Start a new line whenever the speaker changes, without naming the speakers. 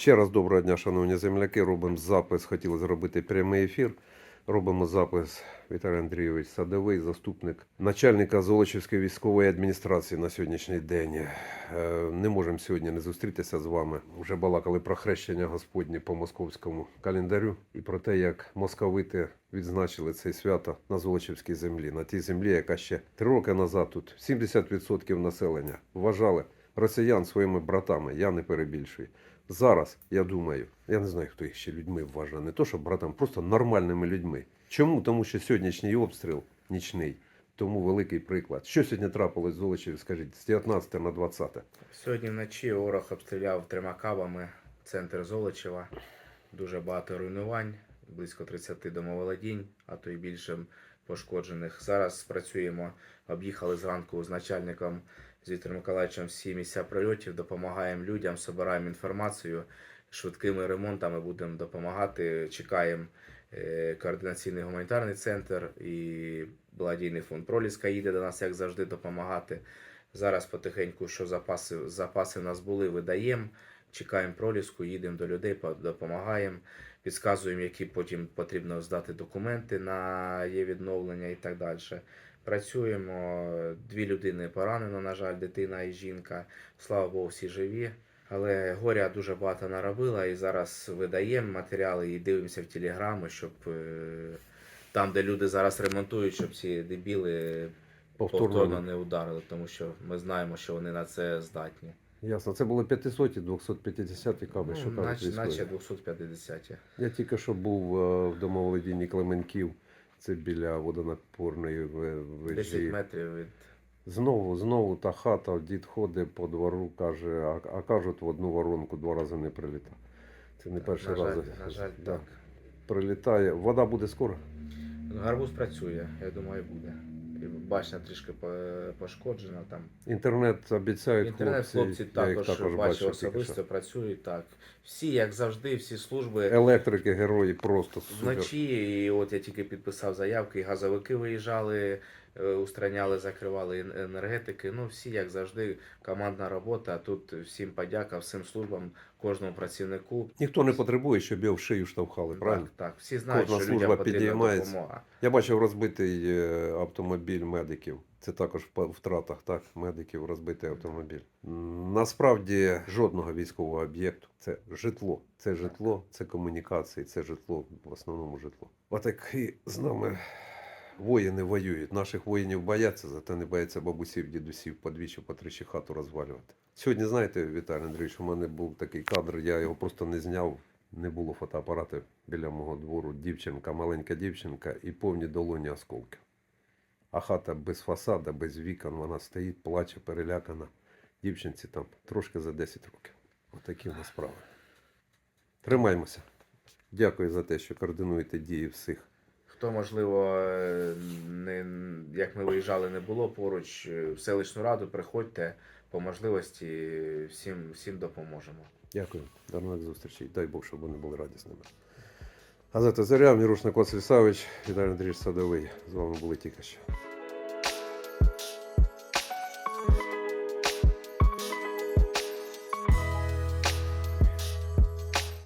Ще раз доброго дня, шановні земляки. Робимо запис. Хотіли зробити прямий ефір. Робимо запис Віталій Андрійович Садовий, заступник начальника Золочівської військової адміністрації на сьогоднішній день. Е, Не можемо сьогодні не зустрітися з вами. Вже балакали про хрещення Господнє по московському календарю і про те, як московити відзначили це свято на Золочівській землі, на тій землі, яка ще три роки назад тут 70% населення вважали росіян своїми братами. Я не перебільшую. Зараз, я думаю, я не знаю, хто їх ще людьми вважає, не то, що братам, просто нормальними людьми. Чому? Тому що сьогоднішній обстріл нічний. Тому великий приклад. Що сьогодні трапилось з Золочів, скажіть, з 19 на 20?
Сьогодні вночі ворог обстріляв трьома кабами центр Золочева. Дуже багато руйнувань, близько 30 домоволодінь, а то й більше пошкоджених. Зараз працюємо, об'їхали зранку з начальником з Віктором Миколаївичем всі місця прильотів, допомагаємо людям, збираємо інформацію. Швидкими ремонтами будемо допомагати. Чекаємо е, координаційний гуманітарний центр і благодійний фонд Проліска їде до нас, як завжди, допомагати. Зараз потихеньку, що запаси, запаси в нас були, видаємо. Чекаємо проліску, їдемо до людей, допомагаємо, підказуємо, які потім потрібно здати документи на є відновлення і так далі. Працюємо. Дві людини поранено, на жаль, дитина і жінка. Слава Богу, всі живі. Але горя дуже багато наробила і зараз видаємо матеріали і дивимося в телеграми, щоб е, там, де люди зараз ремонтують, щоб ці дебіли повторно
Повторно.
не ударили, тому що ми знаємо, що вони на це здатні.
Ясно. Це були 500 250 каби. що
Ну,
кажуть
наче, наче 250.
Я тільки що був е, в домоволодінні Клеменків. Це біля водонапорної вежі.
10 метрів від
Знову, знову та хата, дід ходить по двору, каже, а, а кажуть, в одну воронку два рази не прилітає. Це не перший раз.
на жаль,
Да.
так.
Прилітає. Вода буде скоро.
Гарбуз працює, я думаю, буде. Башня трішки пошкоджена там.
Інтернет обіцяють
Інтернет
хлопці.
хлопці також,
також
бачу особисто працюють так. Всі, як завжди, всі служби
Електрики, герої просто супер.
вночі. І от я тільки підписав заявки, і газовики виїжджали, устраняли, закривали енергетики. Ну, всі, як завжди, командна робота. Тут всім подяка, всім службам, кожному працівнику.
Ніхто не потребує, щоб його в шию штовхали, правильно?
Так, так. Всі знають,
Кожна
що
служба
людям потрібна допомога.
Я бачив розбитий е, автомобіль медиків. Це також в втратах, так, медиків розбитий автомобіль. Насправді жодного військового об'єкту. Це житло. Це житло, це комунікації, це житло, в основному житло. Отакі з нами воїни воюють. Наших воїнів бояться, зате не бояться бабусів, дідусів по двічі, по тричі хату розвалювати. Сьогодні, знаєте, Віталій Андрійович, у мене був такий кадр, я його просто не зняв. Не було фотоапарата біля мого двору. Дівчинка, маленька дівчинка і повні долоні осколків. А хата без фасада, без вікон, вона стоїть, плаче, перелякана. Дівчинці там трошки за 10 років. Отакі в нас справи. Тримаймося. Дякую за те, що координуєте дії всіх.
Хто, можливо, е, не, як ми виїжджали, не було поруч е, в селищну раду, приходьте по можливості, всім, всім допоможемо.
Дякую. Нових зустрічей. Дай Бог, щоб вони були радісними. Газета Заря, Мірушник Василь Савич, Віталій Андрійович Садовий. З вами були тільки що.